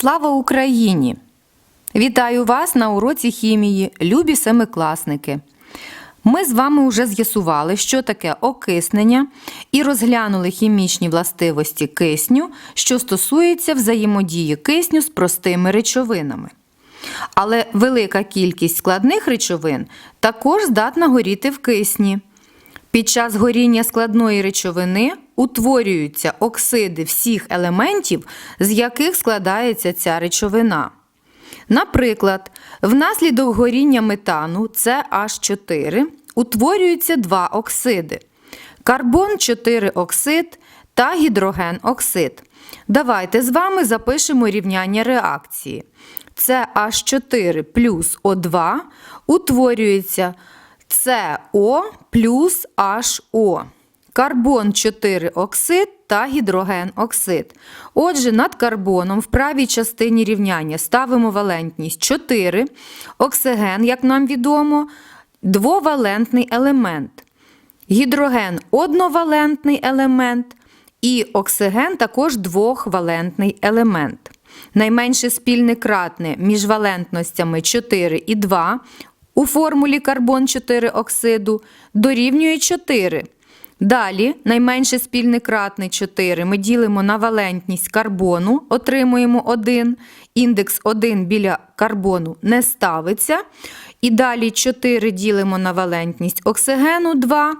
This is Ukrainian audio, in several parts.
Слава Україні! Вітаю вас на уроці хімії, любі семикласники. Ми з вами вже з'ясували, що таке окиснення, і розглянули хімічні властивості кисню, що стосується взаємодії кисню з простими речовинами. Але велика кількість складних речовин також здатна горіти в кисні. Під час горіння складної речовини утворюються оксиди всіх елементів, з яких складається ця речовина. Наприклад, внаслідок горіння метану CH4 утворюються два оксиди: карбон 4 оксид та гідроген оксид. Давайте з вами запишемо рівняння реакції. CH4 плюс О2 утворюється СО плюс HO. Карбон 4 оксид та гідроген оксид. Отже, над карбоном в правій частині рівняння ставимо валентність 4. Оксиген, як нам відомо, двовалентний елемент. Гідроген одновалентний елемент. І оксиген також двохвалентний елемент. Найменше спільне кратне між валентностями 4 і 2 у формулі карбон 4 оксиду дорівнює 4. Далі найменше спільне кратне 4 ми ділимо на валентність карбону, отримуємо 1. Індекс 1 біля карбону не ставиться. І далі 4 ділимо на валентність оксигену 2.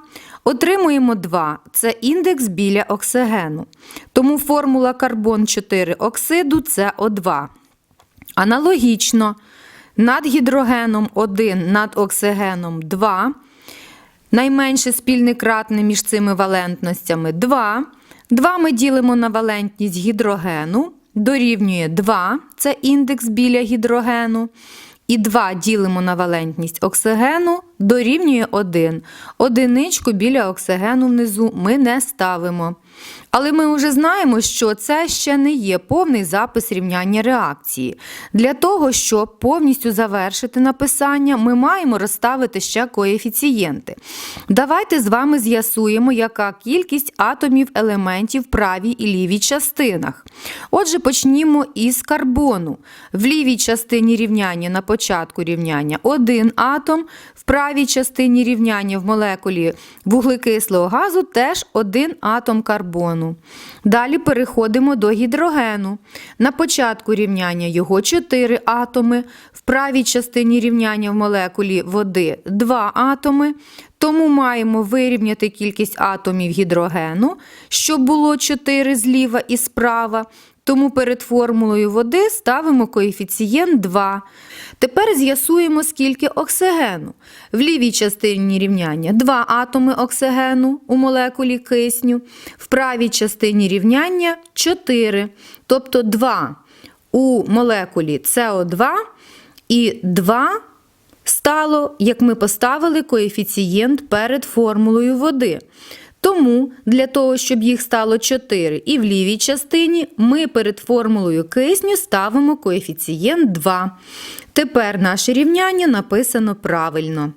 Отримуємо 2. Це індекс біля оксигену. Тому формула карбон 4 оксиду це О2. Аналогічно, над гідрогеном 1, над оксигеном 2. Найменше спільне кратне між цими валентностями 2. 2 ми ділимо на валентність гідрогену. Дорівнює 2, це індекс біля гідрогену. І 2 ділимо на валентність оксигену, дорівнює 1. Одиничку біля оксигену внизу ми не ставимо. Але ми вже знаємо, що це ще не є повний запис рівняння реакції. Для того, щоб повністю завершити написання, ми маємо розставити ще коефіцієнти. Давайте з вами з'ясуємо, яка кількість атомів елементів в правій і лівій частинах. Отже, почнімо із карбону. В лівій частині рівняння на початку рівняння один атом, в правій частині рівняння в молекулі вуглекислого газу теж один атом карбону. Далі переходимо до гідрогену. На початку рівняння його 4 атоми, в правій частині рівняння в молекулі води 2 атоми. Тому маємо вирівняти кількість атомів гідрогену, щоб було 4 зліва і справа. Тому перед формулою води ставимо коефіцієнт 2. Тепер з'ясуємо, скільки оксигену. В лівій частині рівняння 2 атоми оксигену у молекулі кисню, в правій частині рівняння 4. Тобто 2 у молекулі СО2 і 2 стало, як ми поставили коефіцієнт перед формулою води. Тому для того, щоб їх стало 4 і в лівій частині, ми перед формулою кисню ставимо коефіцієнт 2. Тепер наше рівняння написано правильно.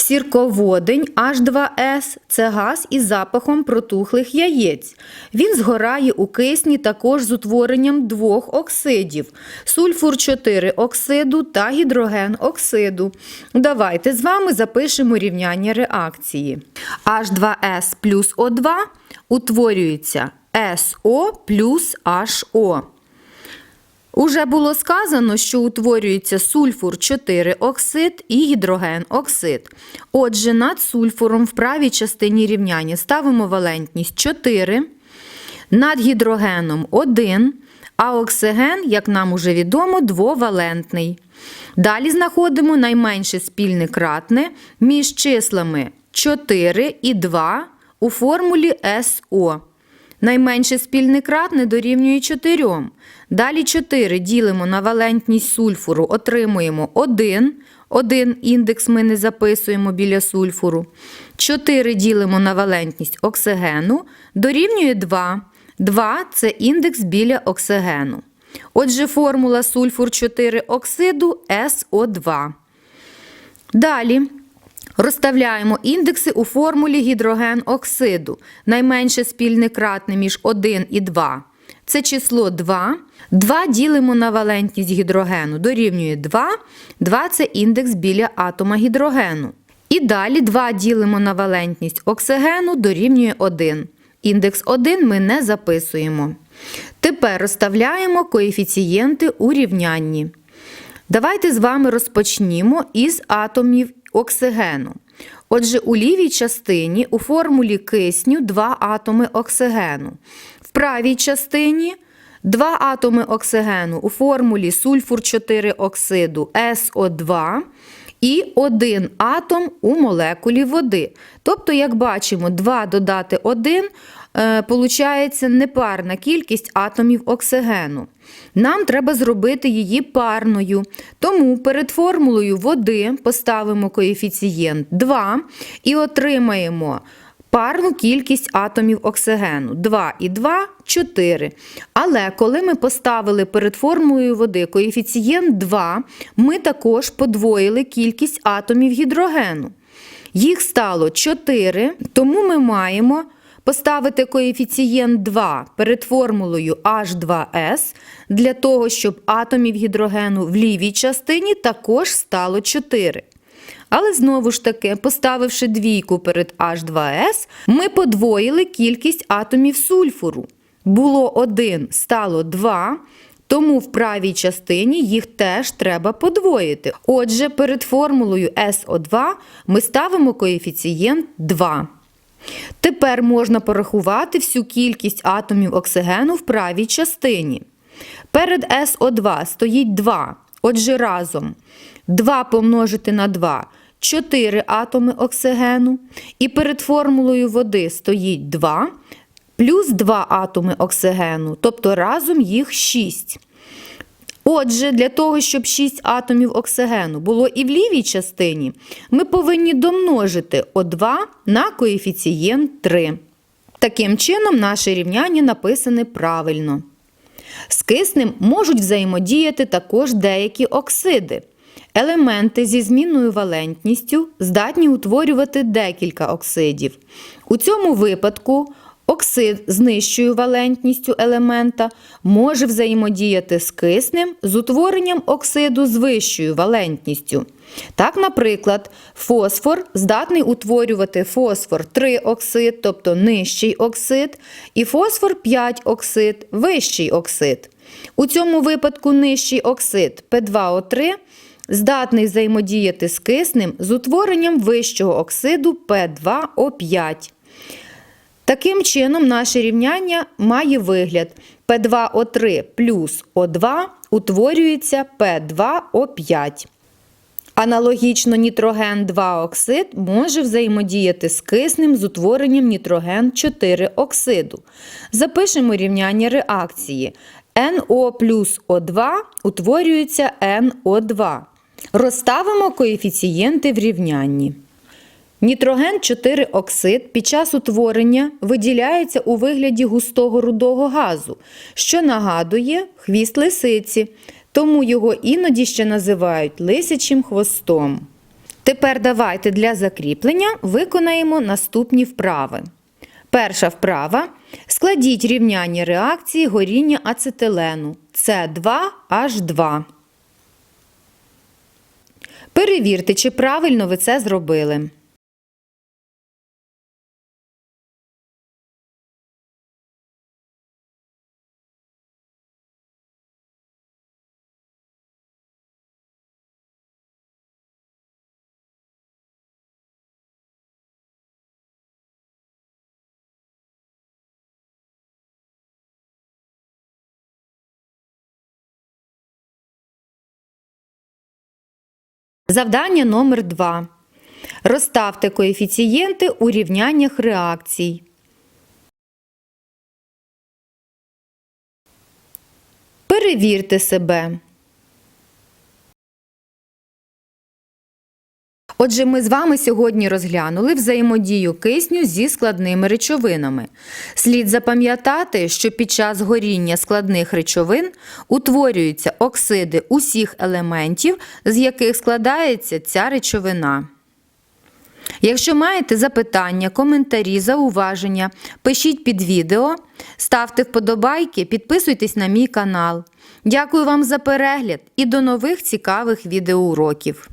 Сірководень H2S це газ із запахом протухлих яєць. Він згорає у кисні також з утворенням двох оксидів: сульфур 4 оксиду та гідроген оксиду. Давайте з вами запишемо рівняння реакції. H2S плюс O2 утворюється SO плюс HO. Уже було сказано, що утворюється сульфур 4 оксид і гідроген оксид. Отже, над сульфуром в правій частині рівняння ставимо валентність 4, над гідрогеном 1, а оксиген, як нам уже відомо, двовалентний. Далі знаходимо найменше спільне кратне між числами 4 і 2 у формулі СО. Найменше спільний кратне дорівнює 4. Далі 4 ділимо на валентність сульфуру, отримуємо 1. Один індекс ми не записуємо біля сульфуру. 4 ділимо на валентність оксигену, дорівнює 2. 2 це індекс біля оксигену. Отже, формула сульфур 4 оксиду СО2. Далі Розставляємо індекси у формулі гідроген оксиду. Найменше спільне кратне між 1 і 2 це число 2. 2 ділимо на валентність гідрогену, дорівнює 2. 2 це індекс біля атома гідрогену. І далі 2 ділимо на валентність оксигену, дорівнює 1. Індекс 1 ми не записуємо. Тепер розставляємо коефіцієнти у рівнянні. Давайте з вами розпочнімо із атомів оксигену. Отже, у лівій частині у формулі кисню два атоми оксигену. В правій частині два атоми оксигену у формулі сульфур 4 оксиду СО2 і один атом у молекулі води. Тобто, як бачимо, 2 додати 1 е, получається непарна кількість атомів оксигену. Нам треба зробити її парною. Тому перед формулою води поставимо коефіцієнт 2 і отримаємо парну кількість атомів оксигену 2 і 2 4. Але коли ми поставили перед формулою води коефіцієнт 2, ми також подвоїли кількість атомів гідрогену. Їх стало 4, тому ми маємо поставити коефіцієнт 2 перед формулою H2S для того, щоб атомів гідрогену в лівій частині також стало 4. Але знову ж таки, поставивши двійку перед H2S, ми подвоїли кількість атомів сульфуру. Було 1, стало 2. Тому в правій частині їх теж треба подвоїти. Отже, перед формулою SO2 ми ставимо коефіцієнт 2. Тепер можна порахувати всю кількість атомів оксигену в правій частині. Перед SO2 стоїть 2. Отже, разом 2 помножити на 2 4 атоми оксигену. І перед формулою води стоїть 2 плюс 2 атоми оксигену, тобто разом їх 6. Отже, для того, щоб 6 атомів оксигену було і в лівій частині, ми повинні домножити О2 на коефіцієнт 3. Таким чином, наше рівняння написане правильно. З киснем можуть взаємодіяти також деякі оксиди. Елементи зі змінною валентністю здатні утворювати декілька оксидів. У цьому випадку оксид з нижчою валентністю елемента може взаємодіяти з киснем з утворенням оксиду з вищою валентністю. Так, наприклад, фосфор здатний утворювати фосфор 3 оксид, тобто нижчий оксид, і фосфор 5 оксид, вищий оксид. У цьому випадку нижчий оксид P2O3 здатний взаємодіяти з киснем з утворенням вищого оксиду P2O5. Таким чином, наше рівняння має вигляд P2O3 плюс O2 утворюється P2O5. Аналогічно нітроген 2 оксид може взаємодіяти з киснем з утворенням нітроген 4 оксиду. Запишемо рівняння реакції. NO плюс O2 утворюється NO2. Розставимо коефіцієнти в рівнянні. Нітроген 4 оксид під час утворення виділяється у вигляді густого рудого газу, що нагадує хвіст лисиці, тому його іноді ще називають лисячим хвостом. Тепер давайте для закріплення виконаємо наступні вправи. Перша вправа. Складіть рівняння реакції горіння ацетилену С2H2. Перевірте, чи правильно ви це зробили. Завдання номер 2. Розставте коефіцієнти у рівняннях реакцій. Перевірте себе. Отже, ми з вами сьогодні розглянули взаємодію кисню зі складними речовинами. Слід запам'ятати, що під час горіння складних речовин утворюються оксиди усіх елементів, з яких складається ця речовина. Якщо маєте запитання, коментарі, зауваження, пишіть під відео, ставте вподобайки, підписуйтесь на мій канал. Дякую вам за перегляд і до нових цікавих відеоуроків.